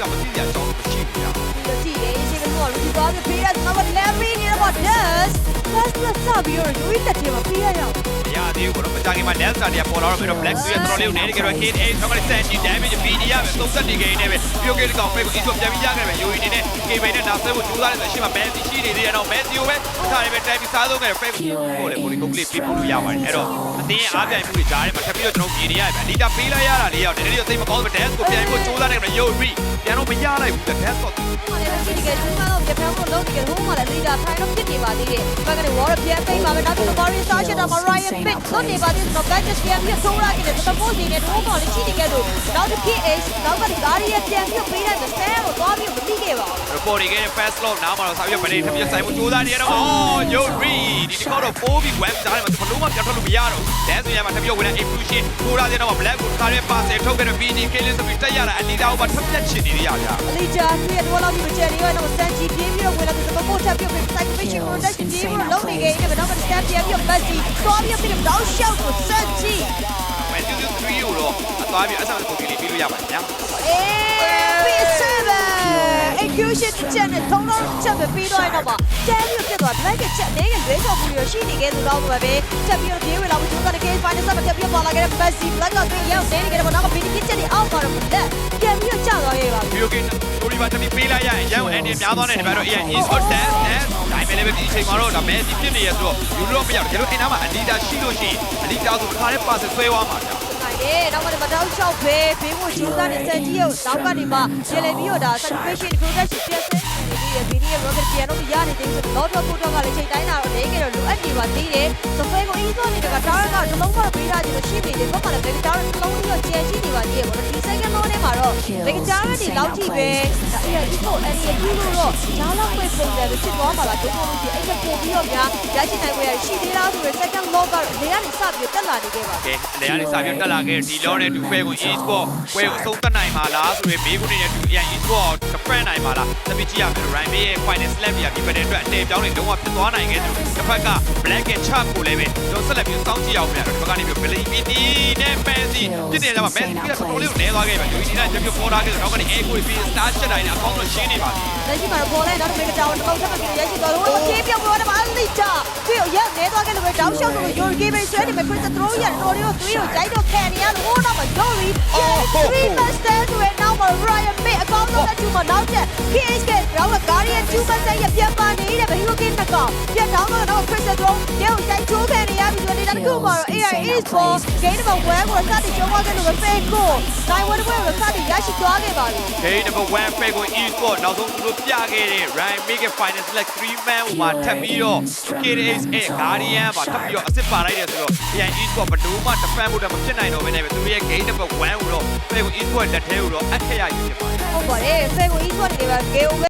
ကမသိရအကြောင်းမရှိဘူးဗျာကြည့်တယ်ရှင်းကတော့လူကြီး သွားပြီးပေးတဲ့နောက်တော့ Larry နေတော့ Dust Dust လက်စပြီးတော့ယူရတဲ့ထဲမှာပေးရအောင်မရသေးဘူးကတော့မကြခင်မှာ Nelson တွေကပေါ်လာတော့ပြီးတော့ Black တွေတော်တော်လေးကိုနေနေကြတော့ Kane 8တော့ကလည်း70 damage ပြီးနေရမယ်30နေကိန်းနဲ့ပဲပြုတ်ကိန်းကောင် Fake ကို East ပြန်ပြီးရခဲ့တယ်ယူရင်းနေနဲ့ Kane ပဲနဲ့နောက်ဆက်ဖို့ကြိုးစားတဲ့ဆိုရှင်းမှာ Messi ရှိနေသေးတယ်တော့ Messi ကိုပဲထားနေပဲတိုက်ပြီးစားသုံးခဲ့တယ် Fake ကိုလည်းကိုလီကိုကလေးပြဖို့ရပါတယ်အဲ့တော့အတင်းအားပြိုင်မှုတွေကြားထဲမှာထပ်ပြီးတော့ကျွန်တော်ပြင်နေရတယ်ဗျအဓိကပေးလိုက်ရတာလေးရောက်တယ်ဒီလိုသိမကောင်းဘူး Dance ကိုပြန်ပြီးကြိုးစားနေတယ်ယူရီပြန်တော့မရလိုက်ဘူး Dance တော့ဟိုလည်းရှိနေကြတယ်ကျွန်တော်တို့ပြန်ဖို့လုပ်နေကြဟိုမှာလည်း leader ထိုင်တော့ဖြစ်နေပါသေးတယ်ဘက်ကနေ War ပြန်သိမ်းပါပဲနောက်တော့ Barry Sasha တော့ Ryan Pick လုပ်နေပါ သေးတယ်တော့ Badges ပြန်ပြီးဆိုးရခဲ့တယ်တော့ post နေတယ်တော့ပေါ်လည်းရှိနေကြတော့နောက်တစ် KH နောက်က Guardian ပြန်ပြီးပေးတဲ့ stand ကိုသွားပြီးမသိခဲ့ပါဘူး report တွေရဲ့ fast lock နားမှာတော့စာပြီးမနေထပ်ပြီးဆိုင်မှုကြိုးစားနေရတော့အော် yo re ဒီတစ်ခေါက်တော့ပိုးပြီး web ကြားထဲမှာဘလုံးမပြန်ထွက်လို့မရတော့ဘူး dance ဆိုရမှာထပ်ပြီးဝင်တဲ့ inclusion ကိုရာတဲ့တော့ black ကိုခါရဲ pass ထုတ်ခဲ့တဲ့ BG killing ဆိုပြီးတက်ရတာအနီတာဟိုမှာထပ်ပြတ်ချင်နေရကြအလီဂျာသူရဲ့တော့လောက်ပြီးကြံနေရတော့စန်ချီပြင်းပြီးတော့ဝင်လာပြီးတော့ပို့ချက်ပြီးတော့ psychiatric protection ကြီးပြီးတော့လုပ်နေခဲ့တယ်တော့ step ပြန်ပြီးတော့ Messi သွားပြီးပြီးတော့ shout ကိုစန်ချီမယ်တူတူ3ကိုတော့အသွားပြီးအဆန်ကိုပြီးပြီးလို့ရပါတယ်ဗျာအေး P7 execution ချက်နဲ့ထုံတော့ချက်ပဲပြီးတော့တော့ပါကျန်းပြီးပြတ်သွား black ချက်နေကလွဲချော်မှုရရှိနေခဲ့သူတော့ပဲချက်ပြီးတော့ပြေးဝင်လာပြီးတော့က case final ဆက်မှာပြတ်ပေါ်လာခဲ့တဲ့ Messi black ကတွေ့ရောက်နေနေကြတော့တော့ BD ချက်တွေအောက်ပါတော့လက် game story မှာတမီပေးလိုက်ရရင်ရန်အနေများသွားတဲ့ဒီဘက်တော့ AI is hot dance နဲ့ဒါပေမဲ့လည်းဒီချိန်မှာတော့ဒါ Messi ဖြစ်နေရဆိုတော့ယူလို့မရဘူးဒါလို့အင်နာမှာအနီတာရှိလို့ရှိရင်အနီတာဆိုခါရဲ pass ဆွဲသွားမှာဗျာနိုင်တယ်နောက်မှမတောက်လျှောက်ပဲဘေးကိုကျူးစားနေစက်ကြီးကိုနောက်ကနေမှပြင်လေပြီးတော့ဒါ certification protection ပြန်ဆဲနေပြီးရဘီနီရဲ့ rocket ပြန်တော့ရနေတယ်ဆိုတော့တော့ပို့တော့ကလည်းချိန်တိုင်းတာတော့နေကြတော့လိုအပ်နေပါသေးတယ်စဖဲကိုအီးစောနေတဲ့ကတားရကတော့လုံးဝပေးထားခြင်းလို့ရှိနေတယ်ဘာမှလည်းဘယ်ကတားရလုံးဝကျဲရှိနေပါသေးတယ်ပေါ့နော်ဒီ second law နဲ့မှာတော့ဘယ်ကတားရဒီလောက်ကြည့်ပဲဒါအဲ့ဒီကိုအဲ့ဒီပြုလို့တော့ဂျားလောက်ပဲပုံစံပဲဖြစ်သွားမှာလားတို့တို့ဒီအဲ့ဒါပို့ပြီးတော့များရရှိနိုင်ွယ်ရှိသေးလားဆိုတော့ second law ကတော့နေရာနေစပြီးတက်လာနေခဲ့ပါကဲလေယာဉ်စာပြတက်လာခဲ့ဒီလောနဲ့တူဖဲကို e-sport ဝဲကိုအဆုံးသတ်နိုင်မှာလားဆိုရင်မေးခွန်းတွေနဲ့တူ AI e-sport တဖက်နိုင်မှာလားတပိကြည့်ရမယ် Ryan May ရဲ့ final slap ပြပြီးတဲ့အတွက်အတဲပြောင်းနေလုံးဝဖြစ်သွားနိုင်ခဲ့သူတစ်ဖက်က Black and Shark ကိုလည်းပဲကျွန်တော်ဆက်လက်ပြီးစောင့်ကြည့်အောင်ပြန်တော့ဒီဘက်ကနေပြီး Billy BT နဲ့ Messi ဖြစ်နေကြမှာ Messi ကတော်တော်လေးကိုနဲသွားခဲ့ပါယူနီနာချက်ပြပေါ်လာခဲ့တော့ကနေ A ကိုပြီး star ချက်တိုင်းအကောင်းဆုံးရှင်းနေပါပြီလက်ရှိမှာတော့ပေါ်လဲနောက်တစ်မိကတောင်းတစ်ပေါက်ထပ်ပြီးရရှိသွားတော့အပြေးပြောင်းသွားတယ်မှာအလီတာသူ့ရက်နေသွားခဲ့လို့ပဲတောင်းလျှောက်လို့ Yuri Game ဆွဲနေမယ် Chris Throw ရတော်တော်သွေးတော့ကြိုက်တော့ခံနေရလို့ဟိုတော့မှာ Yuri 3 master ဆိုရင်နောက်မှာ Ryan May အကောင်းဆုံးလက်ကျူမှာနောက်ချက် KH ကရောင်းက Guardian 2 master ရပြန်ပါနေတဲ့ဘယ်လိုကင်းတကောင်ပြန်တောင်းတော့တော့ Chris Throw ညို့ကြိုက်ချိုးခဲ့နေရပြီဆိုနေတာတခုမှာတော့ AI Esports Game number 1ကိုစတင်ကျော်သွားခဲ့လို့ပဲ Fake ကိုနိုင်ဝဲပွဲကိုစတင်ရရှိသွားခဲ့ပါပြီ Game number 1 fake ကို e-sport နောက်ဆုံးသူတို့ပြခဲ့တဲ့ Ryan May ရဲ့ final select 3 man ဟိုမှာထပ်ပြီးတော့ KDH ရဲ့ Guardian ပါထပ်ပြီးတော့အစ်စ်ပါလိုက်တယ်ဆိုတော့ AI e-sport ဘယ်လိုမှ defend ဖို့တော့မဖြစ်နိုင်တော့ဘဲနဲ့ပဲသူရဲ့ game number 1ကိုတော့ fake ကို e-sport လက်ထဲကိုတော့အထက်ရယူဖြစ်ပါတယ်ဟုတ်ပါတယ်ဖေကိုကြီးထွက်နေပါဂေ